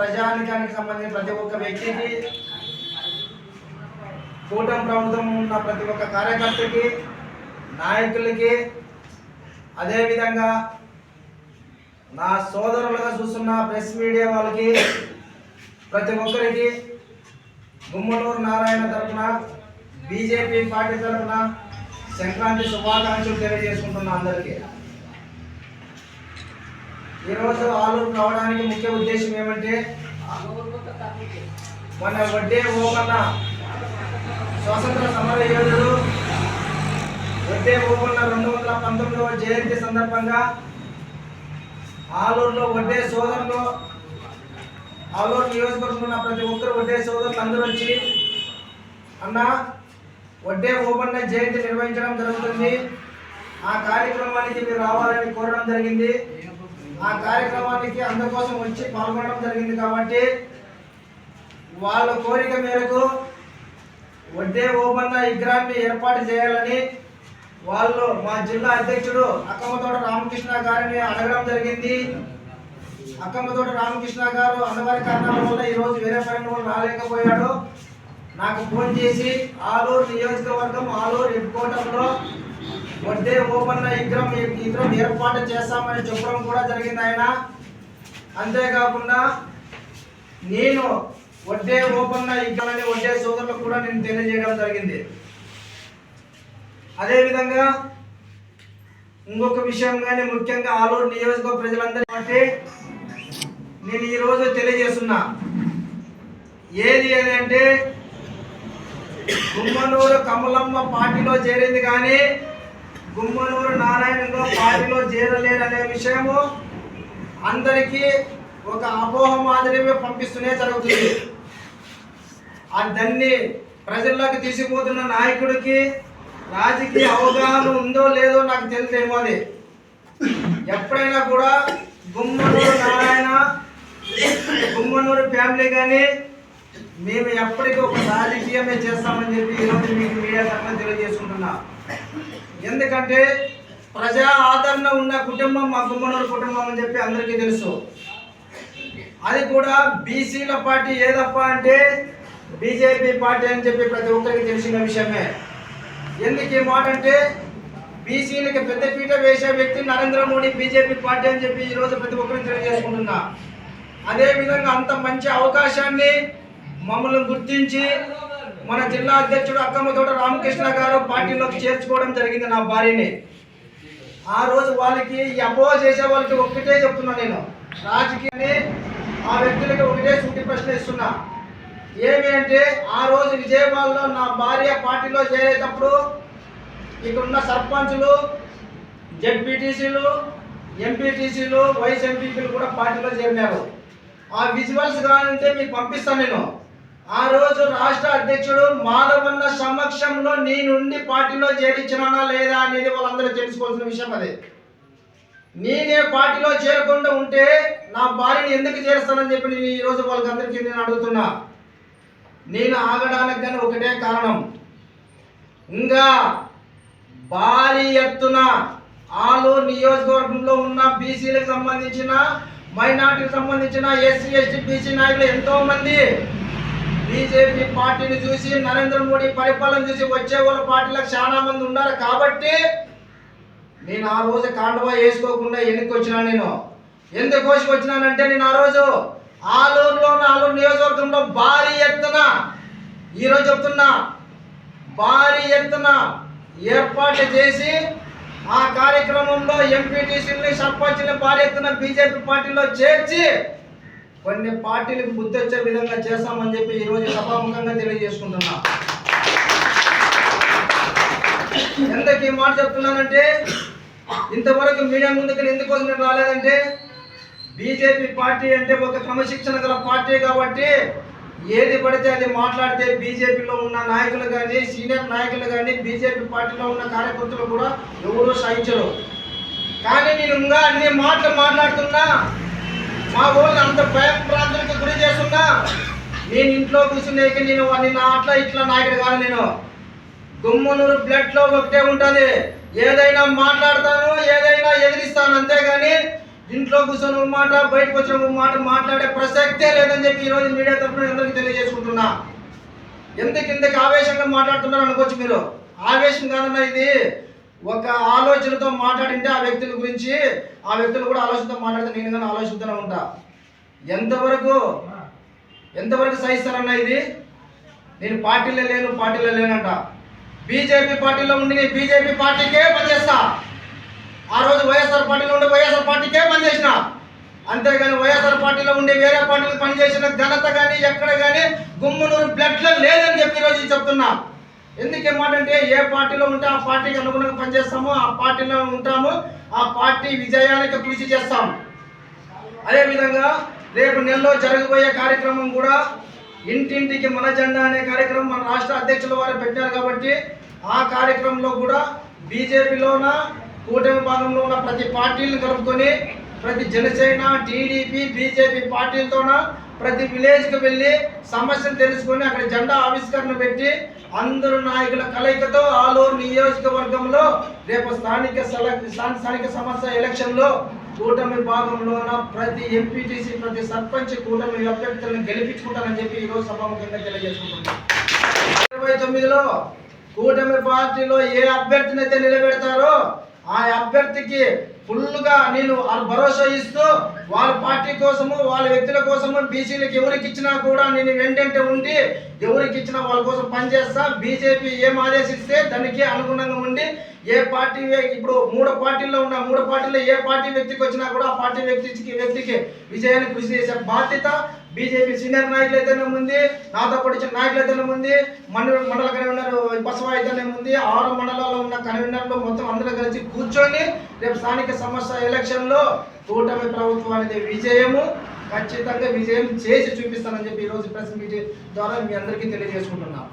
ప్రజానికానికి సంబంధించిన ప్రతి ఒక్క వ్యక్తికి కూటమి ప్రభుత్వం ఉన్న ప్రతి ఒక్క కార్యకర్తకి నాయకులకి అదేవిధంగా నా సోదరులుగా చూస్తున్న ప్రెస్ మీడియా వాళ్ళకి ప్రతి ఒక్కరికి గుమ్మనూరు నారాయణ తరఫున బీజేపీ పార్టీ తరఫున సంక్రాంతి శుభాకాంక్షలు తెలియజేసుకుంటున్న అందరికీ. ఈరోజు ఆలూరు రావడానికి ముఖ్య ఉద్దేశం ఏమంటే మన వడ్డే ఓపన్న స్వాతంత్ర సమర యోధుడు వడ్డే ఓపన్న రెండు వందల పంతొమ్మిదవ జయంతి సందర్భంగా ఆలూరులో వడ్డే సోదరులు ఆలూరు నియోజకవర్గంలో ఉన్న ప్రతి ఒక్కరు వడ్డే సోదరులు అందరూ వచ్చి అన్న వడ్డే ఓపన్న జయంతి నిర్వహించడం జరుగుతుంది. ఆ కార్యక్రమానికి మీరు రావాలని కోరడం జరిగింది. ఆ కార్యక్రమానికి అందుకోసం వచ్చి పాల్గొనడం జరిగింది కాబట్టి వాళ్ళ కోరిక మేరకు వడ్డే ఓబన్న విగ్రహాన్ని ఏర్పాటు చేయాలని వాళ్ళు మా జిల్లా అధ్యక్షుడు అక్కమ్మతోట రామకృష్ణ గారిని అడగడం జరిగింది. అక్కమ్మతోట రామకృష్ణ గారు అన్నవారి కారణాల వల్ల ఈరోజు వేరే పని వల్ల రాలేకపోయాడు. నాకు ఫోన్ చేసి ఆలూరు నియోజకవర్గం ఆలూరు హెడ్ క్వార్టర్లో వడ్డే ఓపన్న విగ్రహం విగ్రహం ఏర్పాటు చేస్తామని చెప్పడం కూడా జరిగింది ఆయన. అంతేకాకుండా నేను వడ్డే ఓపన్న విగ్రహాన్ని వడ్డే సోదరులకు కూడా నేను తెలియజేయడం జరిగింది. అదేవిధంగా ఇంకొక విషయం కానీ ముఖ్యంగా ఆలూరు నియోజకవర్గ ప్రజలందరి బట్టి నేను ఈరోజు తెలియజేస్తున్నా. ఏది అని అంటే గుమ్మనూరు కమలమ్మ పార్టీలో చేరింది కానీ గుమ్మనూరు నారాయణలో పార్టీలో చేరలేరనే విషయము అందరికీ ఒక అపోహ మాదిరిగా పంపిస్తూనే జరుగుతుంది. ఆ దాన్ని ప్రజల్లోకి తీసుకుపోతున్న నాయకుడికి రాజకీయ అవగాహన ఉందో లేదో నాకు తెలిసేమో అది. ఎప్పుడైనా కూడా గుమ్మనూరు నారాయణ గుమ్మనూరు ఫ్యామిలీ కానీ మేము ఎప్పటికీ ఒక రాజకీయమే చేస్తామని చెప్పి ఈరోజు మీకు మీడియా తరఫున తెలియజేసుకుంటున్నా. ఎందుకంటే ప్రజా ఆదరణ ఉన్న కుటుంబం మా గుమ్మనూరు కుటుంబం అని చెప్పి అందరికీ తెలుసు. అది కూడా బీసీల పార్టీ ఏదప్ప అంటే బీజేపీ పార్టీ అని చెప్పి ప్రతి ఒక్కరికి తెలిసిన విషయమే. ఎందుకు ఈ మాట అంటే బీసీలకి పెద్దపీట వేసే వ్యక్తి నరేంద్ర మోడీ బీజేపీ పార్టీ అని చెప్పి ఈరోజు ప్రతి ఒక్కరిని తెలియజేసుకుంటున్నా. అదేవిధంగా అంత మంచి అవకాశాన్ని మమ్మల్ని గుర్తించి మన జిల్లా అధ్యక్షుడు అక్కమ్మతోట రామకృష్ణ గారు పార్టీలోకి చేర్చుకోవడం జరిగింది నా భార్యని. ఆ రోజు వాళ్ళకి ఈ అపోహ చేసే వాళ్ళకి ఒక్కటే చెప్తున్నా నేను. రాజకీయాన్ని ఆ వ్యక్తులకి ఒకటే సూటి ప్రశ్న ఇస్తున్నా. ఏమి అంటే ఆ రోజు విజయవాడలో నా భార్య పార్టీలో చేరేటప్పుడు ఇక్కడున్న సర్పంచులు జెడ్పీటీసీలు ఎంపీటీసీలు వైస్ ఎంపీపీలు కూడా పార్టీలో చేరినారు. ఆ విజువల్స్ కావాలంటే మీకు పంపిస్తాను నేను. ఆ రోజు రాష్ట్ర అధ్యక్షుడు మాధవన్న సమక్షంలో నేనుండి పార్టీలో చేరించినానా లేదా అనేది వాళ్ళందరూ తెలుసుకోవాల్సిన విషయం అదే. నేనే పార్టీలో చేరకుండా ఉంటే నా భార్యని ఎందుకు చేరుస్తానని చెప్పి నేను ఈరోజు వాళ్ళకందరికీ నేను అడుగుతున్నా. నేను ఆగడానికి కానీ ఒకటే కారణం. ఇంకా భారీ ఎత్తున ఆలో నియోజకవర్గంలో ఉన్న బీసీలకు సంబంధించిన మైనార్టీకి సంబంధించిన ఎస్సీ ఎస్టీ బీసీ నాయకులు ఎంతోమంది బీజేపీ పార్టీని చూసి నరేంద్ర మోడీ పరిపాలన చూసి వచ్చే వాళ్ళ పార్టీలకు చాలా మంది ఉన్నారు కాబట్టి నేను ఆ రోజు కాండవా వేసుకోకుండా ఎన్నికి వచ్చినా నేను? ఎందుకు కోసి వచ్చినానంటే నేను ఆ రోజు ఆలూరులో ఉన్న ఆలూరు నియోజకవర్గంలో భారీ ఎత్తున ఈరోజు చెప్తున్నా భారీ ఎత్తున ఏర్పాట్లు చేసి ఆ కార్యక్రమంలో ఎంపీటీసీని సర్పంచ్ని భారీ ఎత్తున బీజేపీ పార్టీలో చేర్చి కొన్ని పార్టీలకు బుద్ధి వచ్చే విధంగా చేస్తామని చెప్పి ఈరోజు సభాముఖంగా తెలియజేసుకుంటున్నా. ఎందుకు ఈ మాట చెప్తున్నానంటే ఇంతవరకు మీడియా ముందుకు ఎందుకోసం నేను రాలేదంటే బీజేపీ పార్టీ అంటే ఒక క్రమశిక్షణ గల పార్టీ కాబట్టి ఏది పడితే అది మాట్లాడితే బీజేపీలో ఉన్న నాయకులు కానీ సీనియర్ నాయకులు కానీ బీజేపీ పార్టీలో ఉన్న కార్యకర్తలు కూడా ఎవరూ సహించరు. కానీ నేను ఇంకా అన్ని మాటలు మాట్లాడుతున్నా మా ఊళ్ళో అంత భయం గురి చేస్తున్నా. నేను ఇంట్లో కూర్చునేకి నేను వాడిని నా అట్లా ఇట్లా నాయకుడు కాదు నేను. గుమ్మనూరు బ్లడ్లో ఒకటే ఉంటుంది. ఏదైనా మాట్లాడతాను ఏదైనా ఎదిరిస్తాను అంతేగాని ఇంట్లో కూర్చొని ఒక మాట బయటకు వచ్చిన ఒక మాట మాట్లాడే ప్రసక్తే లేదని చెప్పి ఈరోజు మీడియా తరఫున అందరికీ తెలియజేసుకుంటున్నా. ఎందుకు ఇంతకు ఆవేశంగా మాట్లాడుతున్నారు అనుకోవచ్చు మీరు? ఆవేశం కాదన్నా ఇది. ఒక ఆలోచనతో మాట్లాడింటే ఆ వ్యక్తుల గురించి ఆ వ్యక్తులు కూడా ఆలోచనతో మాట్లాడితే నేను కానీ ఆలోచిస్తూనే ఉంటా. ఎంతవరకు ఎంతవరకు సహిస్తానన్నా ఇది? నేను పార్టీలో లేను పార్టీలో లేనంట. బీజేపీ పార్టీలో ఉండి నేను బీజేపీ పార్టీకే పనిచేస్తా. ఆ రోజు వైఎస్ఆర్ పార్టీలో ఉండి వైఎస్ఆర్ పార్టీకే పనిచేసిన. అంతేగాని వైఎస్ఆర్ పార్టీలో ఉండి వేరే పార్టీలు పనిచేసిన ఘనత కానీ ఎక్కడ కానీ గుమ్మనూరు బ్లడ్లో లేదని చెప్పి ఈరోజు చెప్తున్నా. ఎందుకు అంటే ఏ పార్టీలో ఉంటే ఆ పార్టీకి అనుగుణంగా పనిచేస్తామో ఆ పార్టీలో ఉంటాము ఆ పార్టీ విజయానికి కృషి చేస్తాం. అదేవిధంగా రేపు నెలలో జరగబోయే కార్యక్రమం కూడా ఇంటింటికి మన జెండా అనే కార్యక్రమం మన రాష్ట్ర అధ్యక్షుల వారు పెట్టారు కాబట్టి ఆ కార్యక్రమంలో కూడా బీజేపీలోన కూటమి భాగంలో ఉన్న ప్రతి పార్టీలను కలుపుకొని ప్రతి జనసేన టీడీపీ బీజేపీ పార్టీలతోన ప్రతి విలేజ్కి వెళ్ళి సమస్యలు తెలుసుకొని అక్కడ జెండా ఆవిష్కరణ పెట్టి అందరు నాయకుల కలయికతో ఆలూరు నియోజకవర్గంలో రేపు స్థానిక స్థానిక సమస్య ఎలక్షన్లో కూటమి భాగంలోన ప్రతి ఎంపీటీసీ ప్రతి సర్పంచ్ కూటమి అభ్యర్థులను గెలిపించుకుంటానని చెప్పి ఈరోజు సభాముఖంగా తెలియజేసుకుంటున్నాం. ఇరవై తొమ్మిదిలో కూటమి పార్టీలో ఏ అభ్యర్థిని అయితే నిలబెడతారో ఆ అభ్యర్థికి ఫుల్గా నేను వాళ్ళు భరోసా ఇస్తూ వాళ్ళ పార్టీ కోసము వాళ్ళ వ్యక్తుల కోసము బీసీలకు ఎవరికి ఇచ్చినా కూడా నేను వెంటంటే ఉండి ఎవరికి ఇచ్చినా వాళ్ళ కోసం పనిచేస్తా. బీజేపీ ఏం ఆదేశిస్తే దానికి అనుగుణంగా ఉండి ఏ పార్టీ ఇప్పుడు మూడు పార్టీల్లో ఉన్న మూడు పార్టీలో ఏ పార్టీ వ్యక్తికి వచ్చినా కూడా ఆ పార్టీ వ్యక్తికి వ్యక్తికి విజయాన్ని కృషి చేసే బాధ్యత బీజేపీ సీనియర్ నాయకులు అయితేనే ఉంది నాతో పడిచిన నాయకులు అయితేనే ఉంది మండల మండల కన్వీనర్ బసవ అయితేనే ఉంది ఆరు మండలాల్లో ఉన్న కన్వీనర్లు మొత్తం అందరూ కలిసి కూర్చొని రేపు స్థానిక సమస్య ఎలక్షన్లో కూటమి ప్రభుత్వం అనేది విజయము ఖచ్చితంగా విజయం చేసి చూపిస్తానని చెప్పి ఈరోజు ప్రెస్ మీట్ ద్వారా మీ అందరికీ తెలియజేసుకుంటున్నాను.